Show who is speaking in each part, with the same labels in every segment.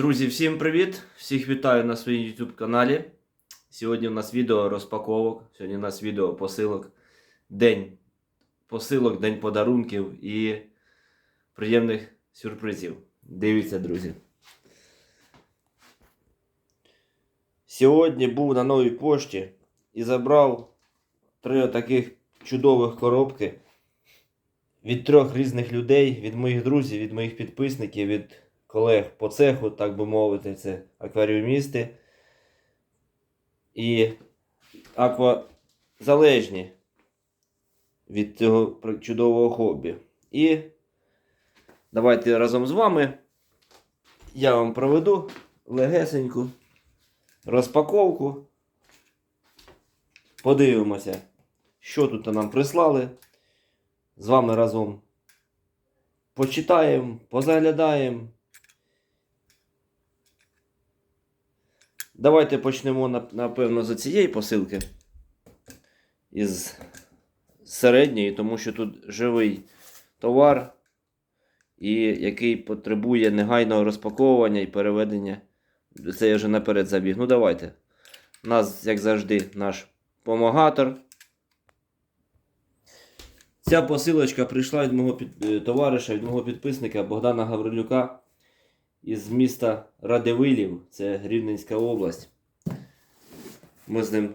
Speaker 1: Друзі, всім привіт! Всіх вітаю на своєму YouTube каналі. Сьогодні у нас відео розпаковок, сьогодні у нас відео посилок. День посилок, день подарунків і приємних сюрпризів. Дивіться, друзі. Сьогодні був на новій пошті і забрав три таких чудових коробки від трьох різних людей, від моїх друзів, від моїх підписників, від колег по цеху, так би мовити, це акваріумісти і аквазалежні від цього чудового хобі. І давайте разом з вами я вам проведу легесеньку розпаковку. Подивимося, що тут нам прислали. З вами разом почитаємо, позаглядаємо. Давайте почнемо напевно з цієї посилки. Із середньої, тому що тут живий товар, і який потребує негайного розпаковування і переведення. Це я вже наперед забіг. Ну давайте. У нас, як завжди, наш помогатор. Ця посилочка прийшла від мого під... е, товариша, від мого підписника Богдана Гаврилюка із міста Радивилів, це Рівненська область. Ми з ним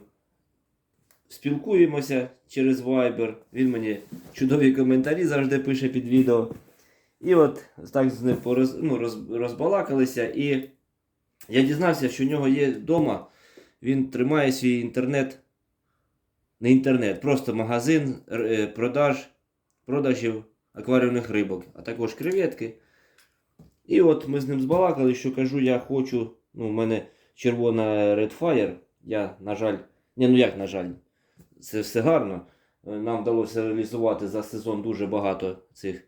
Speaker 1: спілкуємося через Viber. Він мені чудові коментарі завжди пише під відео. І от так з ним пороз... ну, роз... розбалакалися. І я дізнався, що в нього є вдома. Він тримає свій інтернет. Не інтернет, просто магазин е, продаж, продажів акваріумних рибок, а також креветки. І от ми з ним збалакали, що кажу, я хочу. Ну, в мене червона Redfire. Я, на жаль, ні, ну як, на жаль, це все гарно. Е, Нам вдалося реалізувати за сезон дуже багато цих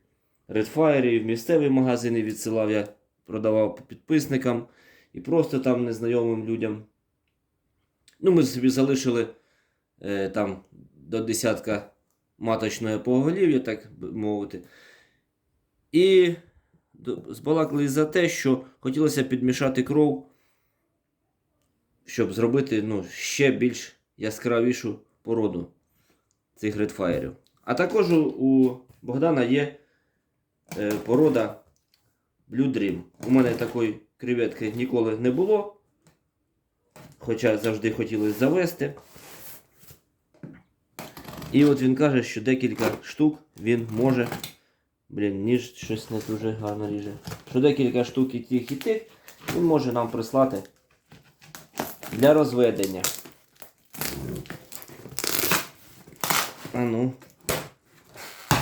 Speaker 1: Redfire. Місцеві магазини відсилав я, продавав підписникам і просто там незнайомим людям. Ну, ми собі залишили е, там до десятка маточної поголів'я, так би мовити. І до- збалакали за те, що хотілося підмішати кров, щоб зробити ну, ще більш яскравішу породу цих редфаєрів. А також у Богдана є е, порода Blue Dream. У мене такої креветки ніколи не було. Хоча завжди хотілося завести. І от він каже, що декілька штук він може. Блін, ніж щось не дуже гарно ріже. Що декілька штук і тих і тих він може нам прислати для розведення. А ну.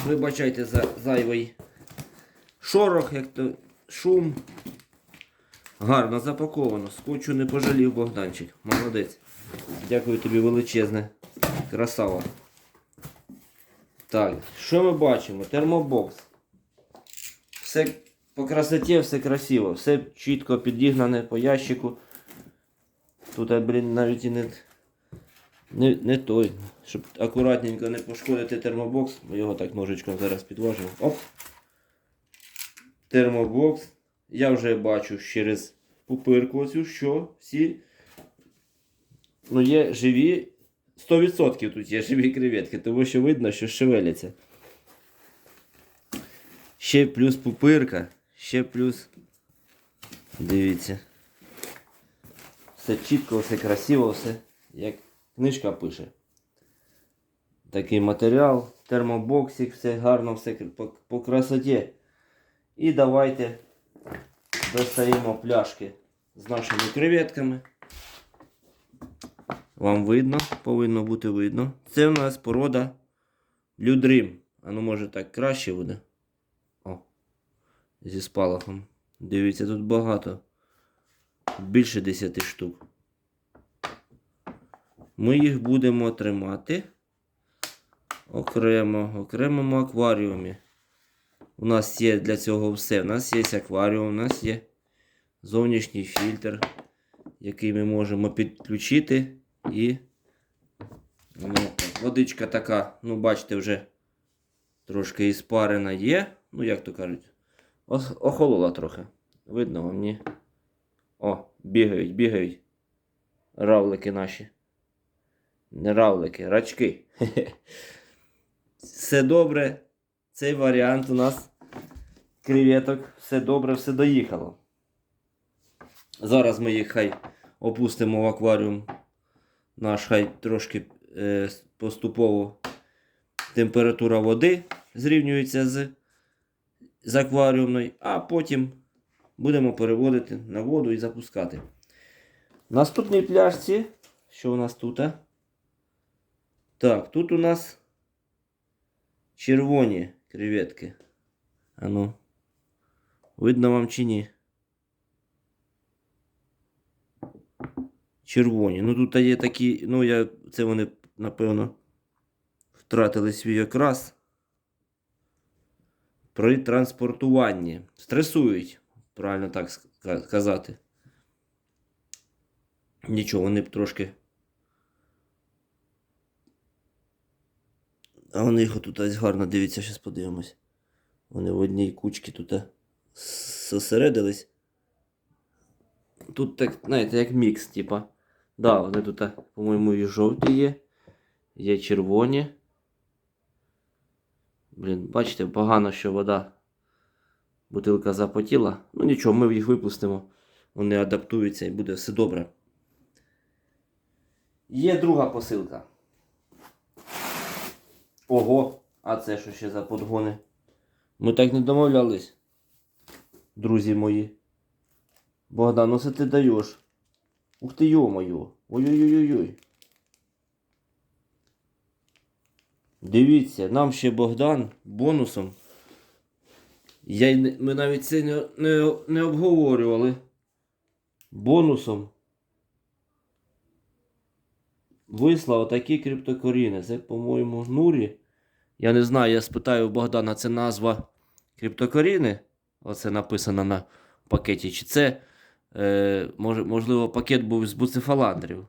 Speaker 1: Вибачайте за зайвий шорох, як то шум. Гарно запаковано. Скотчу не пожалів Богданчик. Молодець. Дякую тобі величезне. Красава. Так, що ми бачимо? Термобокс. Все по красоті, все красиво, все чітко підігнане по ящику. Тут, блін, навіть і не, не, не той. Щоб акуратненько не пошкодити термобокс. Бо його так ножичком зараз підважив. Оп. Термобокс. Я вже бачу через пупирку оцю, що всі ну, є живі. 100% тут є живі креветки, тому що видно, що шевеляться. Ще плюс пупирка, ще плюс. Дивіться. Все чітко, все красиво, все як книжка пише. Такий матеріал, термобоксик, все гарно, все по, по красоті. І давайте достаємо пляшки з нашими креветками. Вам видно, повинно бути видно. Це в нас порода. А ну може так краще буде. Зі спалахом. Дивіться, тут багато. Більше 10 штук. Ми їх будемо тримати окремо, в окремому акваріумі. У нас є для цього все. У нас є акваріум, у нас є зовнішній фільтр, який ми можемо підключити. І ну, водичка така, ну, бачите, вже трошки іспарена є. Ну, як то кажуть, охолола трохи. Видно вам, ні? О, бігають, бігають. Равлики наші. Не равлики, рачки. Все добре. Цей варіант у нас креветок. Все добре, все доїхало. Зараз ми їх хай опустимо в акваріум. Наш хай трошки е, поступово температура води зрівнюється з, з акваріумною, а потім будемо переводити на воду і запускати. В наступній пляшці, що у нас тут? Так, тут у нас червоні креветки. Ану, видно вам чи ні? Червоні. Ну тут є такі, ну я, це вони, напевно, втратили свій окрас. При транспортуванні. Стресують, правильно так ска- казати. Нічого, вони б трошки. А вони їх тут гарно дивіться, зараз подивимось. Вони в одній кучці тут е, зосередились. Тут так, знаєте, як мікс, типа. Да, вони тут, е, по-моєму, і жовті є. Є червоні. Блін, бачите, погано, що вода. Бутилка запотіла. Ну нічого, ми їх випустимо. Вони адаптуються і буде все добре. Є друга посилка. Ого, а це що ще за подгони? Ми так не домовлялись, друзі мої. Богдан, ну це ти даєш. Ух ти йо-моє. Ой-ой-ой-ой. Дивіться, нам ще Богдан бонусом. Я, ми навіть це не, не, не обговорювали. Бонусом вислав такі криптокоріни. Це, по-моєму, Нурі. Я не знаю, я спитаю у Богдана, це назва криптокоріни. Оце написано на пакеті. Чи це, е, може, можливо, пакет був з буцефаландрів?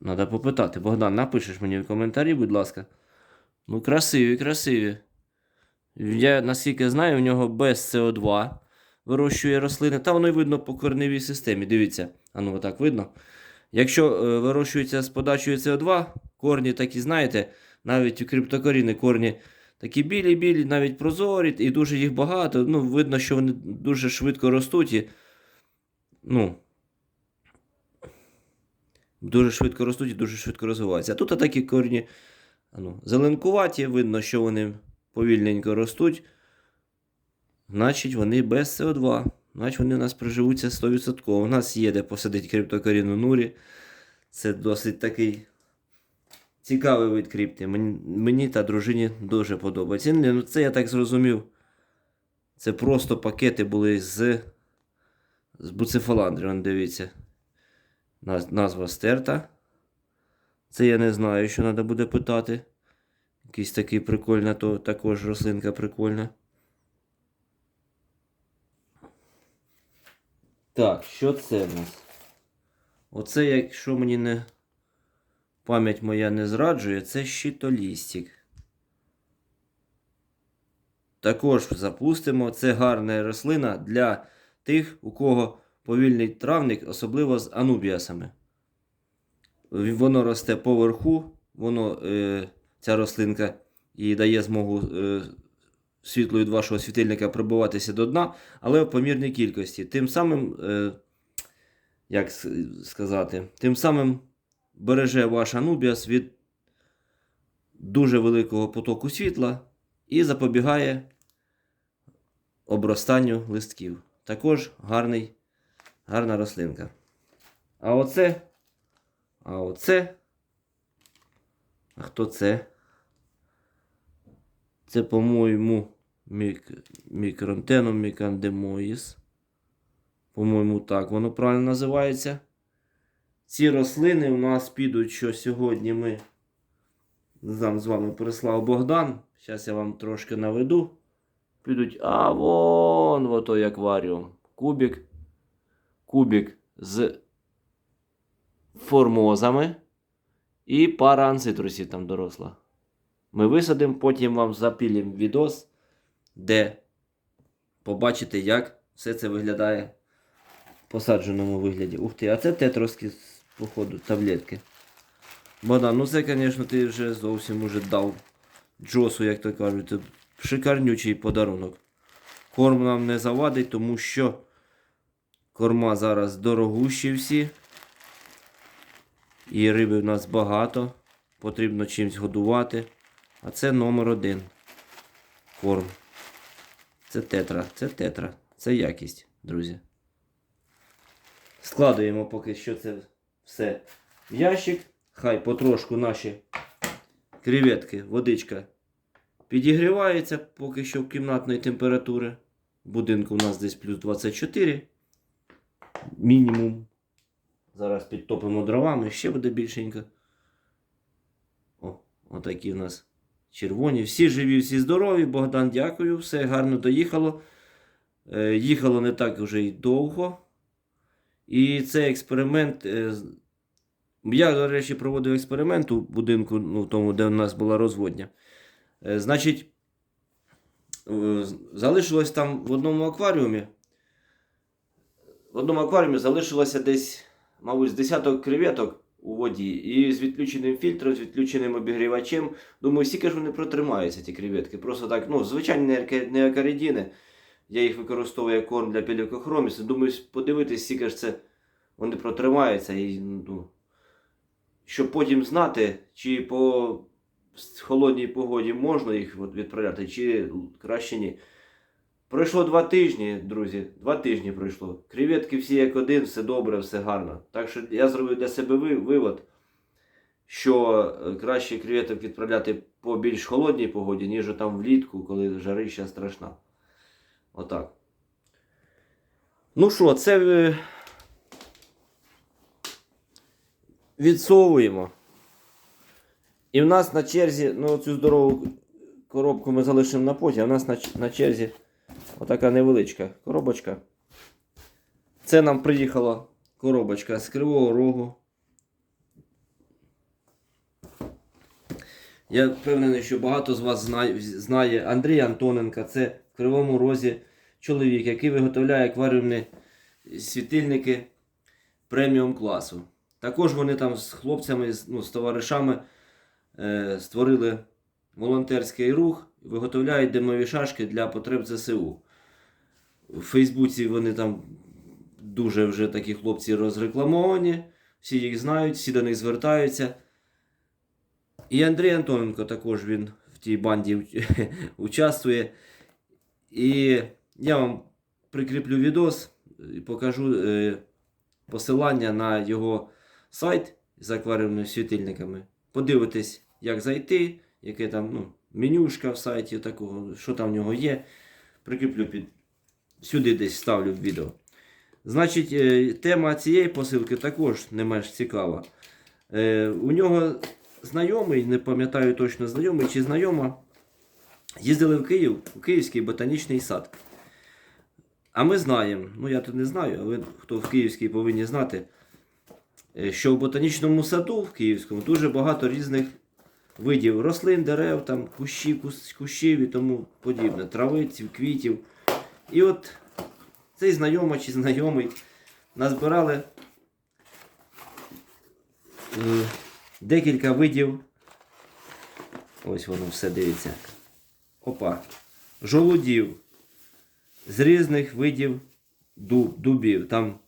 Speaker 1: Надо попитати. Богдан, напишеш мені в коментарі, будь ласка. Ну, красиві, красиві. Я наскільки знаю, у нього без СО2 вирощує рослини. Та воно й видно по корневій системі. Дивіться, а ну отак видно. Якщо е, вирощується з подачею СО2, корні такі, знаєте, навіть у криптокоріни корні такі білі-білі, навіть прозорі, і дуже їх багато. Ну, видно, що вони дуже швидко ростуть і. Ну, дуже швидко ростуть і дуже швидко розвиваються. А тут такі корні ну, зеленкуваті, видно, що вони повільненько ростуть. Значить, вони без СО2. Значить, вони у нас приживуться 100%. У нас є де посадити криптокорінну нурі. Це досить такий цікавий вид крипти. Мені, мені та дружині дуже подобається. Ну, це я так зрозумів. Це просто пакети були з, з буцефаландрі. Вон, дивіться. Наз- Назва стерта. Це я не знаю, що треба буде питати. Якийсь такий прикольна, то також рослинка прикольна. Так, що це в нас? Оце, якщо мені не пам'ять моя не зраджує, це щитолістик. Також запустимо. Це гарна рослина для тих, у кого повільний травник, особливо з анубіасами. Воно росте поверху, воно, е, ця рослинка і дає змогу е, світлу від вашого світильника прибуватися до дна, але в помірній кількості. Тим самим, е, як сказати, тим самим береже ваш анубіас від дуже великого потоку світла і запобігає обростанню листків. Також гарний, гарна рослинка. А оце, а оце, а хто це? Це, по-моєму, мік... мікронтеном мікандемоїс. По-моєму, так воно правильно називається. Ці рослини у нас підуть, що сьогодні ми з вами прислав Богдан. Зараз я вам трошки наведу. Підуть, а вон в той акваріум. Кубик. Кубик з формозами. І пара анцитрусів там доросла. Ми висадимо, потім вам запілім відос, де побачите, як все це виглядає в посадженому вигляді. Ух ти, а це тетровські, походу, таблетки. Богдан, ну це, звісно, ти вже зовсім уже дав Джосу, як то кажуть. Шикарнючий подарунок. Корм нам не завадить, тому що корма зараз дорогущі всі. І риби в нас багато. Потрібно чимось годувати. А це номер один. Корм. Це тетра, це тетра, це якість, друзі. Складуємо поки що це все в ящик. Хай потрошку наші креветки, водичка підігрівається поки що в кімнатної температури. Будинку у нас десь плюс 24. Мінімум. Зараз підтопимо дровами, ще буде більшенько. О, отакі в нас червоні. Всі живі, всі здорові. Богдан, дякую. Все гарно доїхало. Е, їхало не так вже й довго. І цей експеримент. е, Я, до речі, проводив експеримент у будинку, ну, тому, де у нас була розводня. Е, Значить, е, залишилось там в одному акваріумі. В одному акваріумі залишилося десь, мабуть, з десяток креветок у воді. І з відключеним фільтром, з відключеним обігрівачем. Думаю, скільки ж вони протримаються, ті креветки. Просто так, ну, звичайні не арке- Я їх використовую як корм для пелікохромісу. Думаю, подивитись, скільки ж це вони протримаються. І, ну, щоб потім знати, чи по холодній погоді можна їх відправляти, чи краще ні. Пройшло два тижні, друзі. Два тижні пройшло. Креветки всі як один, все добре, все гарно. Так що я зробив для себе вивод, що е, краще креветок відправляти по більш холодній погоді, ніж там влітку, коли жарища страшна. Отак. Ну що, це відсовуємо. І в нас на черзі, ну цю здорову коробку ми залишимо на потім, а в нас на, на черзі отака невеличка коробочка. Це нам приїхала коробочка з Кривого Рогу. Я впевнений, що багато з вас знає, Андрій Антоненка. Це в Кривому Розі чоловік, який виготовляє акваріумні світильники преміум класу. Також вони там з хлопцями, ну, з товаришами е, створили волонтерський рух, виготовляють димові шашки для потреб ЗСУ. У Фейсбуці вони там дуже вже такі хлопці розрекламовані, всі їх знають, всі до них звертаються. І Андрій Антоненко також він в тій банді участвує. І я вам прикріплю відос і покажу е, посилання на його сайт з акваріумними світильниками. Подивитись, як зайти, яке там ну, менюшка в сайті, такого, що там в нього є. Прикріплю під сюди десь ставлю в відео. Значить, е, тема цієї посилки також не менш цікава. Е, У нього знайомий, не пам'ятаю точно знайомий чи знайома, їздили в Київ, у Київський ботанічний сад. А ми знаємо, ну я тут не знаю, а ви, хто в Київській повинні знати, е, що в ботанічному саду в Київському дуже багато різних видів рослин, дерев, там, кущів, кущів і тому подібне, травиців, квітів. І от цей знайомий чи знайомий назбирали е, декілька видів. Ось воно все дивиться. Опа. Жолудів з різних видів дуб, дубів. Там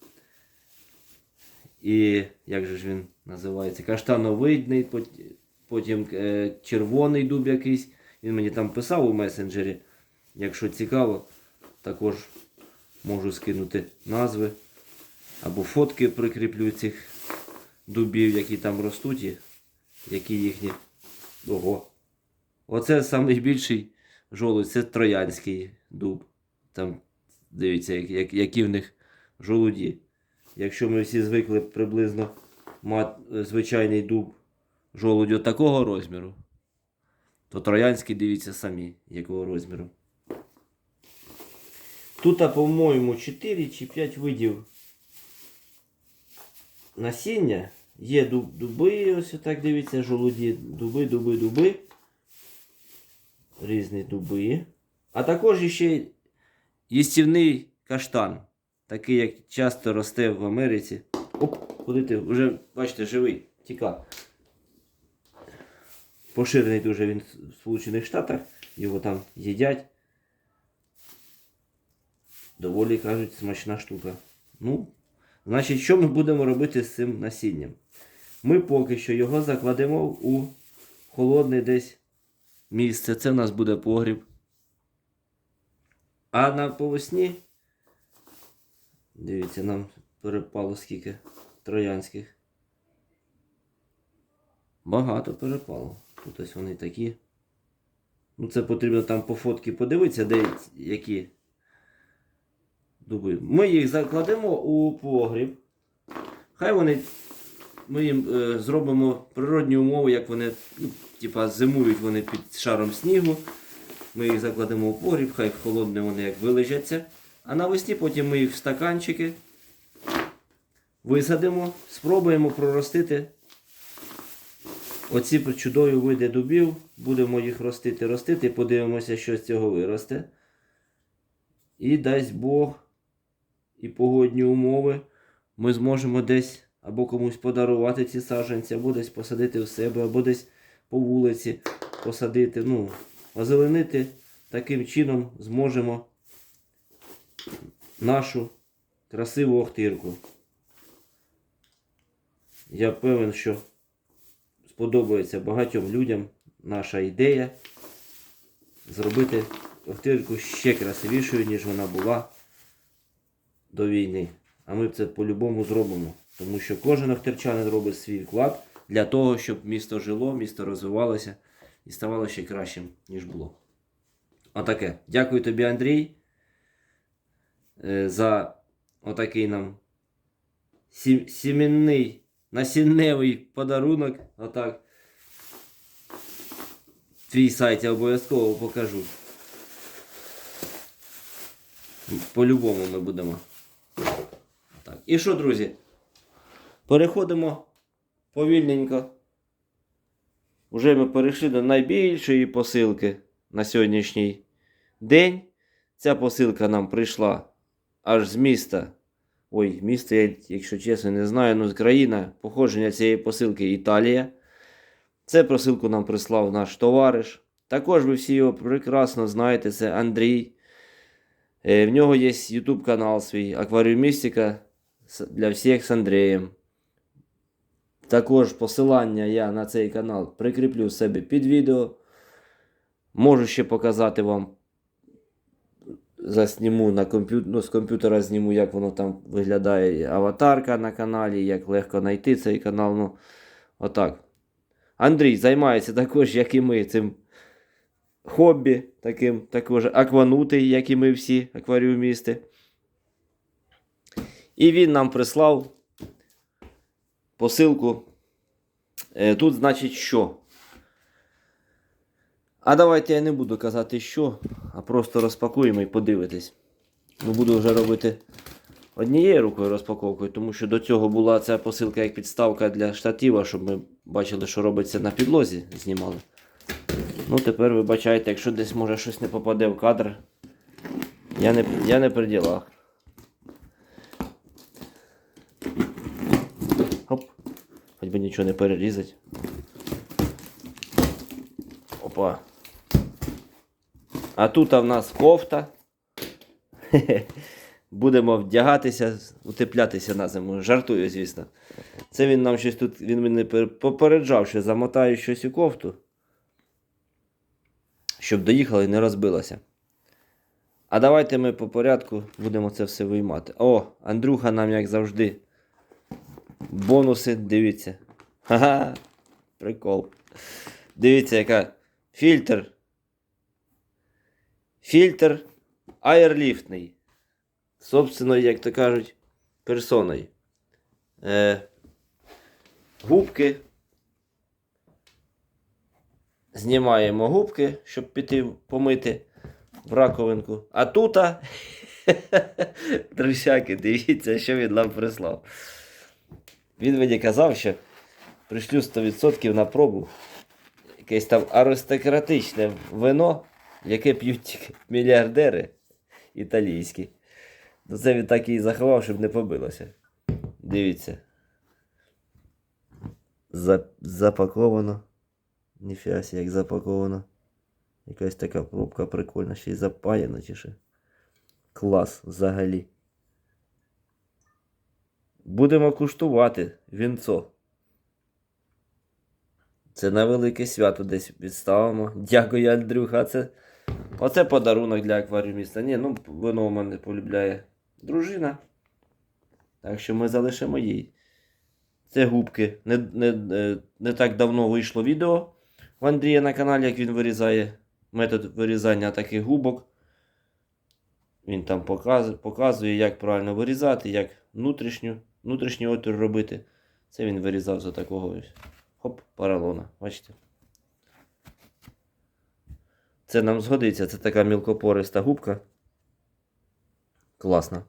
Speaker 1: і як же ж він називається? Каштановидний, потім е, червоний дуб якийсь. Він мені там писав у месенджері. Якщо цікаво, також можу скинути назви або фотки прикріплю цих дубів, які там ростуть, і які їхні. Ого. Оце найбільший жолудь, це троянський дуб. Там дивіться, як, як, які в них жолуді. Якщо ми всі звикли приблизно мати звичайний дуб жолудю такого розміру, то троянський дивіться самі, якого розміру. Тут, по-моєму, 4 чи 5 видів насіння. Є дуб, дуби, ось так дивіться, жолуді, дуби, дуби, дуби. Різні дуби. А також ще їстівний каштан. такий, як часто росте в Америці. Оп, куди ти? Вже, бачите, живий, тікав. Поширений дуже він в Сполучених Штатах, його там їдять. Доволі кажуть, смачна штука. Ну, значить, що ми будемо робити з цим насінням? Ми поки що його закладемо у холодне десь місце. Це в нас буде погріб. А на повесні, дивіться, нам перепало скільки троянських. Багато перепало. Тут ось вони такі. Ну, це потрібно там по фотки подивитися, де які дуби. Ми їх закладемо у погріб. Хай вони. Ми їм е, зробимо природні умови, як вони ну, типа, зимують вони під шаром снігу. Ми їх закладемо у погріб, хай холодне вони як вилежаться. А навесні потім ми їх в стаканчики висадимо, спробуємо проростити оці чудові види дубів. Будемо їх ростити, ростити, подивимося, що з цього виросте. І дасть Бог і погодні умови. Ми зможемо десь або комусь подарувати ці саджанці, або десь посадити в себе, або десь по вулиці посадити. Ну, озеленити таким чином зможемо нашу красиву охтирку. Я певен, що сподобається багатьом людям наша ідея зробити охтирку ще красивішою, ніж вона була до війни. А ми це по-любому зробимо. Тому що кожен охтирчанин робить свій вклад для того, щоб місто жило, місто розвивалося і ставало ще кращим, ніж було. Отаке. Дякую тобі, Андрій, е, за отакий нам сім- сімінний, насінневий подарунок. Отак. Твій сайт я обов'язково покажу. По-любому ми будемо. І що, друзі? Переходимо повільненько. Уже ми перейшли до найбільшої посилки на сьогоднішній день. Ця посилка нам прийшла аж з міста. Ой, місто, я, якщо чесно, не знаю, ну з країна походження цієї посилки Італія. Це посилку нам прислав наш товариш. Також ви всі його прекрасно знаєте, це Андрій. Е, В нього є YouTube канал свій Акваріумістика для всіх з Андрієм. Також посилання я на цей канал прикріплю себе під відео. Можу ще показати вам. Засніму на комп'ютер, ну, з комп'ютера зніму, як воно там виглядає аватарка на каналі, як легко знайти цей канал. Ну, отак. Андрій займається також, як і ми, цим хобі, таким також акванутий, як і ми всі акваріумісти. І він нам прислав посилку. Е, Тут, значить, що? А давайте я не буду казати що, а просто розпакуємо і подивитись. Ну, буду вже робити однією рукою розпаковкою, тому що до цього була ця посилка як підставка для штатива, щоб ми бачили, що робиться на підлозі, знімали. Ну, тепер вибачайте, якщо десь може щось не попаде в кадр. Я не, я не при ділах. Хоч би нічого не перерізати. Опа. А тут в нас кофта. Будемо вдягатися, утеплятися на зиму. Жартую, звісно. Це він нам щось тут, він мене попереджав, що замотаю щось у кофту. Щоб доїхали і не розбилося. А давайте ми по порядку будемо це все виймати. О, Андрюха нам, як завжди. Бонуси, дивіться. Ха-ха. Прикол. Дивіться, яка фільтр. Фільтр аєрліфтний. Собственно, як то кажуть, персоною. Е, губки. Знімаємо губки, щоб піти помити в раковинку. А тут, друзяки, дивіться, що він нам прислав. Він мені казав, що пришлю 100% на пробу. Якесь там аристократичне вино, яке п'ють мільярдери італійські. То це він так її заховав, щоб не побилося. Дивіться. За... Запаковано. Ніфіга сі, як запаковано. Якась така пробка прикольна, ще й запаяна чи що. Клас взагалі. Будемо куштувати вінцо. Це на велике свято десь відставимо. Дякую, Андрюха. Це... Оце подарунок для акваріуміста. Ні, ну вино у мене полюбляє дружина. Так що ми залишимо їй. Це губки. Не, не, не, не так давно вийшло відео в Андрія на каналі, як він вирізає метод вирізання таких губок. Він там показує, показує, як правильно вирізати, як внутрішню, внутрішній отвір робити. Це він вирізав за такого ось. Хоп, поролона. Бачите? Це нам згодиться. Це така мілкопориста губка. Класна.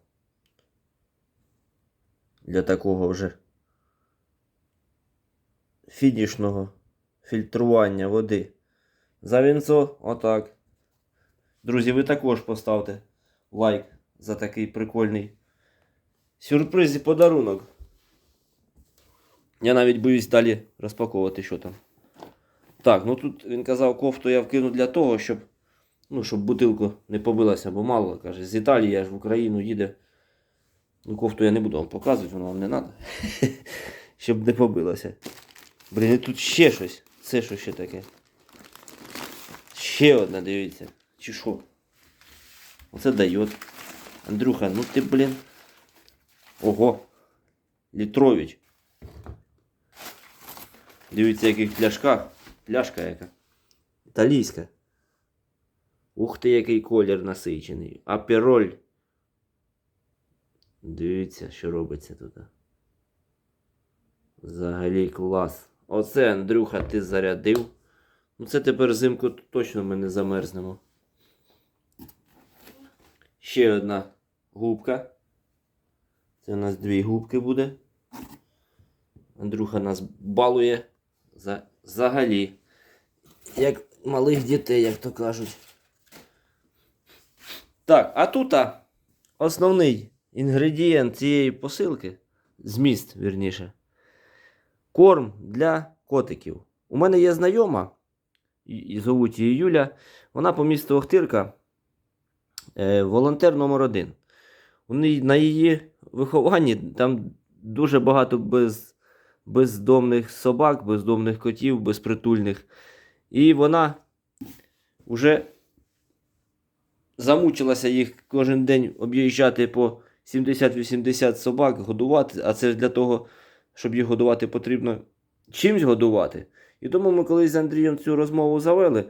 Speaker 1: Для такого вже фінішного фільтрування води. За вінцо, отак. Друзі, ви також поставте лайк за такий прикольний сюрприз і подарунок. Я навіть боюсь далі розпаковувати, що там. Так, ну тут він казав, кофту я вкину для того, щоб, ну, щоб бутилку не побилася, бо мало каже, з Італії аж в Україну їде. Ну, кофту я не буду вам показувати, воно вам не треба. щоб не побилася. Блін, тут ще щось. Це що ще таке? Ще одна, дивіться. Чи що? Оце дає. Андрюха, ну ти, блін. Ого. Літрович. Дивіться, яких пляшках. Пляшка яка. Італійська. Ух ти, який колір насичений. Апероль. Дивіться, що робиться тут. Взагалі клас. Оце, Андрюха, ти зарядив. Ну це тепер зимку точно ми не замерзнемо. Ще одна губка. Це у нас дві губки буде. Андрюха нас балує за, взагалі. Як малих дітей, як то кажуть. Так, а тут а, основний інгредієнт цієї посилки. Зміст, вірніше. Корм для котиків. У мене є знайома, і, зовуть її Юля. Вона по місту Охтирка, е, волонтер номер один. У неї, на її вихованні там дуже багато без, бездомних собак, бездомних котів, безпритульних. І вона вже замучилася їх кожен день об'їжджати по 70-80 собак, годувати, а це для того, щоб їх годувати, потрібно чимсь годувати. І тому ми колись з Андрієм цю розмову завели.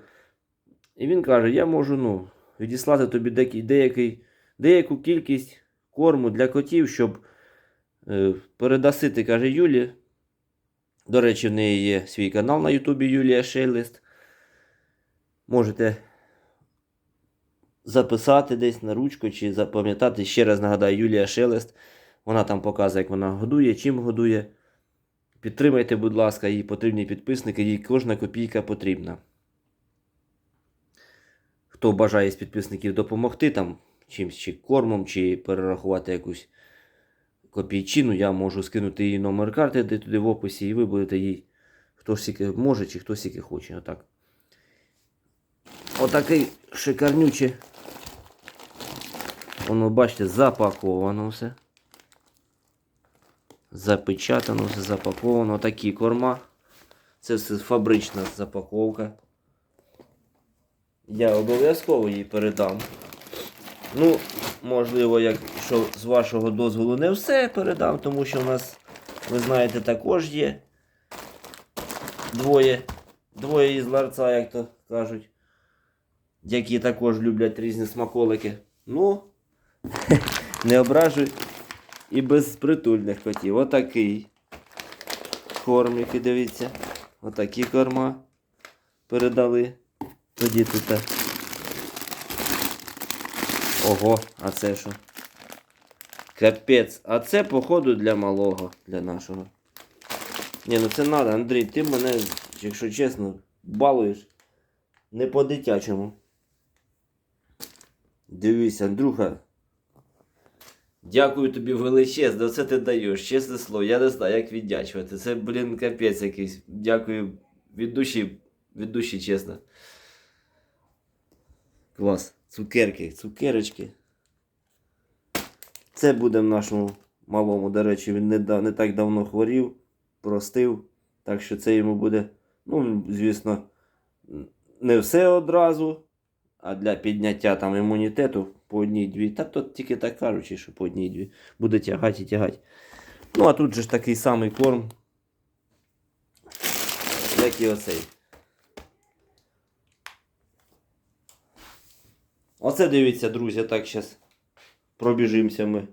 Speaker 1: І він каже: я можу ну, відіслати тобі деякий, деяку кількість корму для котів, щоб е, передасити, каже Юлі. До речі, в неї є свій канал на Ютубі Юлія Шейлист. Можете записати десь на ручку чи запам'ятати. Ще раз нагадаю, Юлія Шелест. Вона там показує, як вона годує, чим годує. Підтримайте, будь ласка, її потрібні підписники, їй кожна копійка потрібна. Хто бажає з підписників допомогти там чимсь, чи кормом, чи перерахувати якусь копійчину, я можу скинути її номер карти, де туди в описі, і ви будете їй хто скільки може, чи хто скільки хоче. Отак. Отакий шикарнючий. Воно, бачите, запаковано все. Запечатано, все запаковано. Такі корма. Це все фабрична запаковка. Я обов'язково її передам. Ну, можливо, якщо з вашого дозволу не все передам, тому що в нас, ви знаєте, також є двоє, двоє із ларца, як то кажуть, які також люблять різні смаколики. Ну, не ображуй і безпритульних котів. Отакий корм, який дивіться. Отакі корма передали. Тоді тут. Ого, а це що? Капець, а це, походу, для малого, для нашого. Ні, ну це надо, Андрій, ти мене, якщо чесно, балуєш не по-дитячому. Дивись, Андрюха. Дякую тобі величезно, це ти даєш, чесне слово, я не знаю, як віддячувати. Це, блін, капець якийсь. Дякую від душі, від душі, чесно. Клас. Цукерки, цукерочки. Це буде в нашому малому, до речі, він не, не так давно хворів, простив. Так що це йому буде, ну, звісно, не все одразу, а для підняття там імунітету по одній-дві. Та то тільки так кажучи, що по одній-дві. Буде тягати і тягати. Ну, а тут же ж такий самий корм, як і оцей. Оце дивіться, друзі, так зараз пробіжимося ми.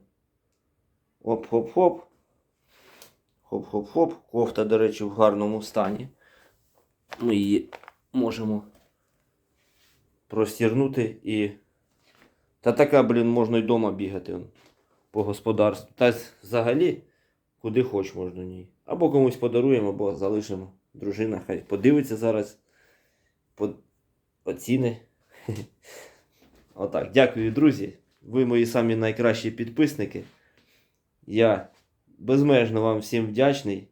Speaker 1: Оп-хоп-хоп. Хоп-хоп-хоп. Кофта, до речі, в гарному стані. Ми її можемо простірнути і. Та така, блін, можна й вдома бігати по господарству. Та взагалі, куди хоч можна ній. Або комусь подаруємо, або залишимо. Дружина хай подивиться зараз. По... Оціни. Отак. Дякую, друзі. Ви мої самі найкращі підписники. Я безмежно вам всім вдячний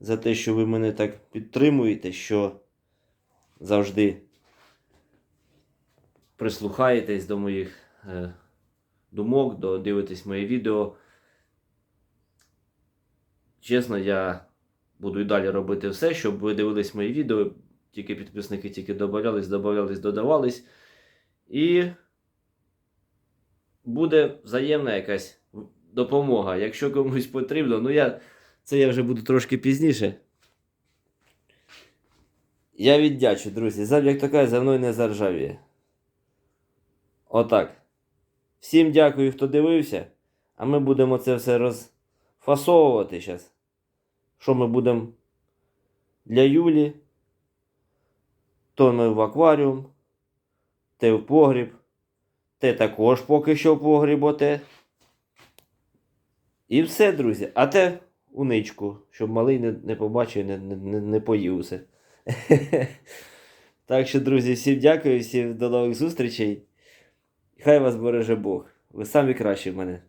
Speaker 1: за те, що ви мене так підтримуєте, що завжди прислухаєтесь до моїх е, думок, до дивитесь мої відео. Чесно, я буду і далі робити все, щоб ви дивились мої відео. Тільки підписники тільки додавались, додавались, додавались. І буде взаємна якась допомога. Якщо комусь потрібно, ну я це я вже буду трошки пізніше. Я віддячу, друзі. Завдяк така за мною не заржавіє. Отак. Всім дякую, хто дивився. А ми будемо це все розфасовувати зараз. Що ми будемо для Юлі? То ми в акваріум, те в погріб, те також поки що погріботе. І все, друзі. А те уничку, щоб малий не, не побачив, не, не, не поїв усе. Так що, друзі, всім дякую, всім до нових зустрічей. Хай вас береже Бог. Ви самі кращі в мене.